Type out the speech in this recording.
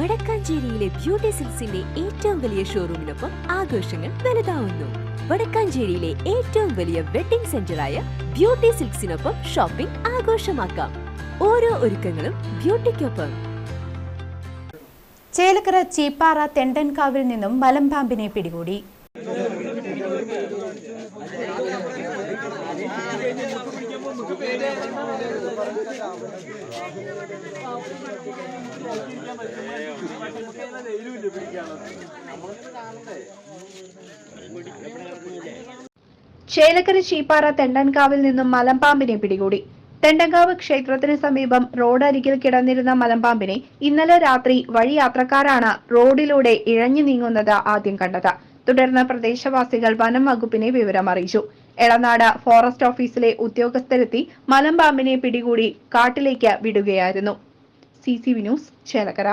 വടക്കാഞ്ചേരിയിലെ beauty സിൽസിന്റെ ഏറ്റവും വലിയ ഷോറൂമിനൊപ്പം ആഘോഷങ്ങൾ വലുതാവുന്നു. വടക്കാഞ്ചേരിയിലെ ഏറ്റവും വലിയ വെഡിംഗ് സെന്ററായ ബ്യൂട്ടി സിൽക്സിനൊപ്പം ഷോപ്പിംഗ് ആഘോഷമാക്കാം. ഓരോ ഒരുക്കങ്ങളും ബ്യൂട്ടിക്കൊപ്പം ചേലക്കര ചീപ്പാറ തെണ്ടൻകാവിൽ നിന്നും മലമ്പാമ്പിനെ പിടികൂടി. ചേലക്കര ചീപ്പാറ തെണ്ടൻകാവിൽ നിന്നും മലമ്പാമ്പിനെ പിടികൂടി. തെണ്ടൻകാവ് ക്ഷേത്രത്തിന് സമീപം റോഡരികിൽ കിടന്നിരുന്ന മലമ്പാമ്പിനെ ഇന്നലെ രാത്രി വഴി യാത്രക്കാരാണ് റോഡിലൂടെ ഇഴഞ്ഞു നീങ്ങുന്നത് ആദ്യം കണ്ടത്. തുടർന്ന് പ്രദേശവാസികൾ വനം വകുപ്പിനെ വിവരം അറിയിച്ചു എളനാട് ഫോറസ്റ്റ് ഓഫീസിലെ ഉദ്യോഗസ്ഥരെത്തി മലമ്പാമ്പിനെ പിടികൂടി കാട്ടിലേക്ക് വിടുകയായിരുന്നു. C C V news Chelakkara.